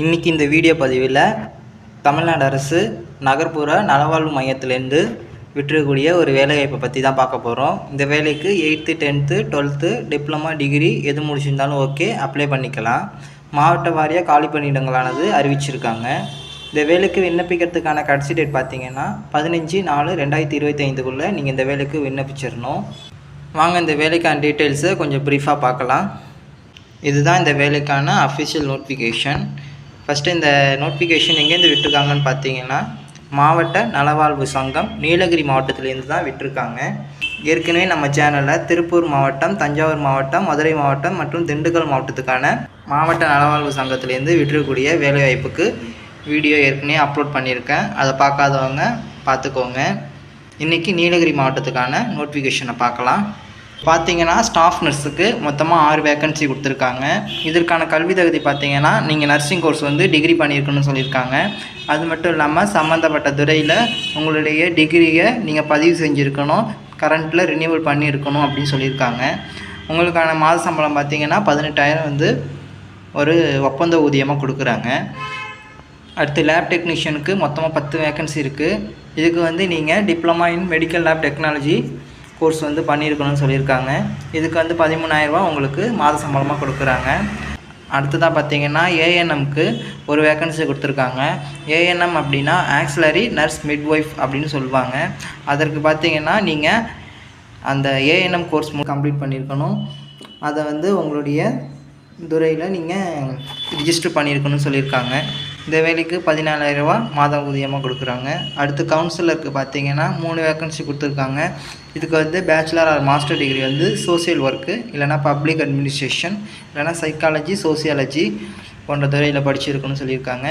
இன்றைக்கி இந்த வீடியோ பதிவில் தமிழ்நாடு அரசு நகர்ப்புற நலவாழ்வு மையத்திலேருந்து விட்டுறக்கூடிய ஒரு வேலைவாய்ப்பை பற்றி தான் பார்க்க போகிறோம் இந்த வேலைக்கு eighth tenth twelfth diploma degree எது முடிச்சிருந்தாலும் ஓகே அப்ளை பண்ணிக்கலாம். மாவட்ட வாரியாக காலி பணியிடங்களானது அறிவிச்சிருக்காங்க. இந்த வேலைக்கு விண்ணப்பிக்கிறதுக்கான கடைசி டேட் பார்த்தீங்கன்னா பதினஞ்சு நாலு ரெண்டாயிரத்தி இருபத்தி ஐந்துக்குள்ளே நீங்கள் இந்த வேலைக்கு விண்ணப்பிச்சிடணும் வாங்க இந்த வேலைக்கான டீட்டெயில்ஸை கொஞ்சம் ப்ரீஃபாக பார்க்கலாம். இதுதான் இந்த வேலைக்கான அஃபிஷியல் நோட்டிஃபிகேஷன் ஃபஸ்ட்டு இந்த நோட்டிஃபிகேஷன் எங்கேருந்து விட்டுருக்காங்கன்னு பார்த்தீங்கன்னா மாவட்ட நலவாழ்வு சங்கம் நீலகிரி மாவட்டத்திலேருந்து தான் விட்டுருக்காங்க. ஏற்கனவே நம்ம சேனலில் திருப்பூர் மாவட்டம் தஞ்சாவூர் மாவட்டம் மதுரை மாவட்டம் மற்றும் திண்டுக்கல் மாவட்டத்துக்கான மாவட்ட நலவாழ்வு சங்கத்திலேருந்து விட்டுறக்கூடிய வேலைவாய்ப்புக்கு வீடியோ ஏற்கனவே அப்லோட் பண்ணியிருக்கேன். அதை பார்க்காதவங்க பார்த்துக்கோங்க. இன்றைக்கி நீலகிரி மாவட்டத்துக்கான நோட்டிஃபிகேஷனை பார்க்கலாம். பார்த்தீங்கன்னா ஸ்டாஃப் நர்ஸுக்கு மொத்தமாக ஆறு வேக்கன்சி கொடுத்துருக்காங்க. இதற்கான கல்வி தகுதி பார்த்தீங்கன்னா நீங்கள் நர்சிங் கோர்ஸ் வந்து டிகிரி பண்ணியிருக்கணும்னு சொல்லியிருக்காங்க. அது மட்டும் இல்லாமல் சம்மந்தப்பட்ட துறையில் உங்களுடைய டிகிரியை நீங்கள் பதிவு செஞ்சுருக்கணும். கரண்ட்டில் ரினியூவல் பண்ணியிருக்கணும் அப்படின்னு சொல்லியிருக்காங்க. உங்களுக்கான மாத சம்பளம் பார்த்தீங்கன்னா பதினெட்டாயிரம் வந்து ஒரு ஒப்பந்த ஊதியமாக கொடுக்குறாங்க. அடுத்து லேப் டெக்னீஷியனுக்கு மொத்தமாக பத்து வேக்கன்சி இருக்குது இதுக்கு வந்து நீங்கள் diploma in medical lab technology course வந்து பண்ணியிருக்கணும்னு சொல்லியிருக்காங்க. இதுக்கு வந்து பதிமூணாயிரரூபா உங்களுக்கு மாத சம்பளமாக கொடுக்குறாங்க. அடுத்ததாக பார்த்தீங்கன்னா ஏஎன்எம்க்கு ஒரு வேக்கன்சி கொடுத்துருக்காங்க. ஏஎன்எம் அப்படின்னா ஆக்சிலரி நர்ஸ் மிட்வைஃப் அப்படின்னு சொல்லுவாங்க. அதற்கு பார்த்தீங்கன்னா நீங்கள் அந்த ஏஎன்எம் கோர்ஸ் கம்ப்ளீட் பண்ணியிருக்கணும். அதை வந்து உங்களுடைய துறையில் நீங்கள் ரிஜிஸ்டர் பண்ணியிருக்கணும்னு சொல்லியிருக்காங்க. இந்த வேலைக்கு பதினாலாயிரரூபா மாதம் ஊதியமாக கொடுக்குறாங்க. அடுத்து கவுன்சிலருக்கு பார்த்தீங்கன்னா மூணு வேக்கன்சி கொடுத்துருக்காங்க. இதுக்கு வந்து பேச்சுலர் ஆர் மாஸ்டர் டிகிரி வந்து சோசியல் ஒர்க்கு இல்லைனா பப்ளிக் அட்மினிஸ்ட்ரேஷன் இல்லைனா சைக்காலஜி சோசியாலஜி போன்ற துறையில் படிச்சிருக்குன்னு சொல்லியிருக்காங்க.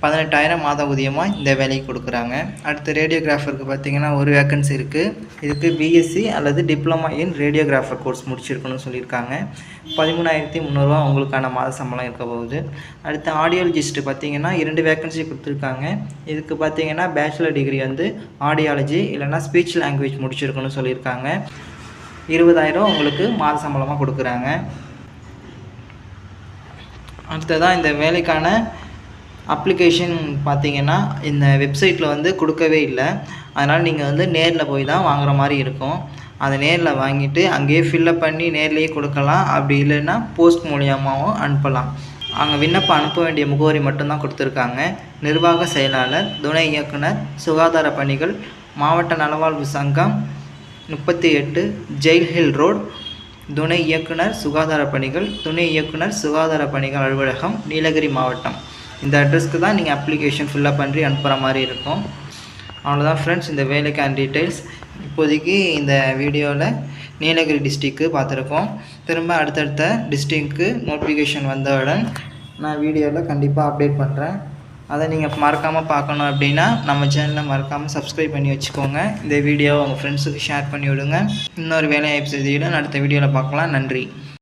பதினெட்டாயிரம் மாத ஊதியமாக இந்த வேலைக்கு கொடுக்குறாங்க. அடுத்து ரேடியோகிராஃபருக்கு பார்த்தீங்கன்னா ஒரு வேக்கன்சி இருக்குது இதுக்கு பிஎஸ்சி அல்லது டிப்ளமா இன் ரேடியோகிராஃபர் கோர்ஸ் முடிச்சிருக்கணும்னு சொல்லியிருக்காங்க. பதிமூணாயிரத்தி முந்நூறுரூவா அவங்களுக்கான மாத சம்பளம் இருக்க போகுது. அடுத்து ஆடியாலஜிஸ்ட்டு பார்த்தீங்கன்னா இரண்டு வேக்கன்சி கொடுத்துருக்காங்க. இதுக்கு பார்த்தீங்கன்னா பேச்சுலர் டிகிரி வந்து ஆடியாலஜி இல்லைனா ஸ்பீச் லாங்குவேஜ் முடிச்சிருக்கணும்னு சொல்லியிருக்காங்க. இருபதாயிரம் உங்களுக்கு மாத சம்பளமாக கொடுக்குறாங்க. அடுத்ததான் இந்த வேலைக்கான அப்ளிகேஷன் பார்த்தீங்கன்னா இந்த வெப்சைட்டில் வந்து கொடுக்கவே இல்லை. அதனால் நீங்கள் வந்து நேரில் போய் தான் வாங்குற மாதிரி இருக்கும். அதை நேரில் வாங்கிட்டு அங்கேயே ஃபில்லப் பண்ணி நேர்லேயே கொடுக்கலாம். அப்படி இல்லைன்னா போஸ்ட் மூலியமாகவும் அனுப்பலாம். அங்கே விண்ணப்பம் அனுப்ப வேண்டிய முகவரி மட்டும்தான் கொடுத்துருக்காங்க. நிர்வாக செயலாளர் துணை இயக்குனர் சுகாதார பணிகள் மாவட்ட நலவாழ்வு சங்கம் முப்பத்தி எட்டு ஜெயில் ஹில் ரோட் துணை இயக்குனர் சுகாதார பணிகள் துணை இயக்குனர் சுகாதார பணிகள் அலுவலகம் நீலகிரி மாவட்டம். இந்த அட்ரஸ்க்கு தான் நீங்கள் அப்ளிகேஷன் ஃபில்லப் பண்ணி அனுப்புகிற மாதிரி இருக்கும். அவ்வளோதான் ஃப்ரெண்ட்ஸ் இந்த வேலைக்கான டீட்டெயில்ஸ் இப்போதைக்கு இந்த வீடியோவில் நீலகிரி டிஸ்ட்ரிக்கு பார்த்துருக்கோம். திரும்ப அடுத்தடுத்த டிஸ்ட்ரிக்கு நோட்டிஃபிகேஷன் வந்தவுடன் நான் வீடியோவில் கண்டிப்பாக அப்டேட் பண்ணுறேன் அதை நீங்கள் மறக்காமல் பார்க்கணும் அப்படின்னா நம்ம சேனலை மறக்காமல் சப்ஸ்கிரைப் பண்ணி வச்சுக்கோங்க. இந்த வீடியோவை உங்கள் ஃப்ரெண்ட்ஸுக்கு ஷேர் பண்ணி விடுங்க. இன்னொரு வேலை செய்தியுடன் அடுத்த வீடியோவில் பார்க்கலாம். நன்றி.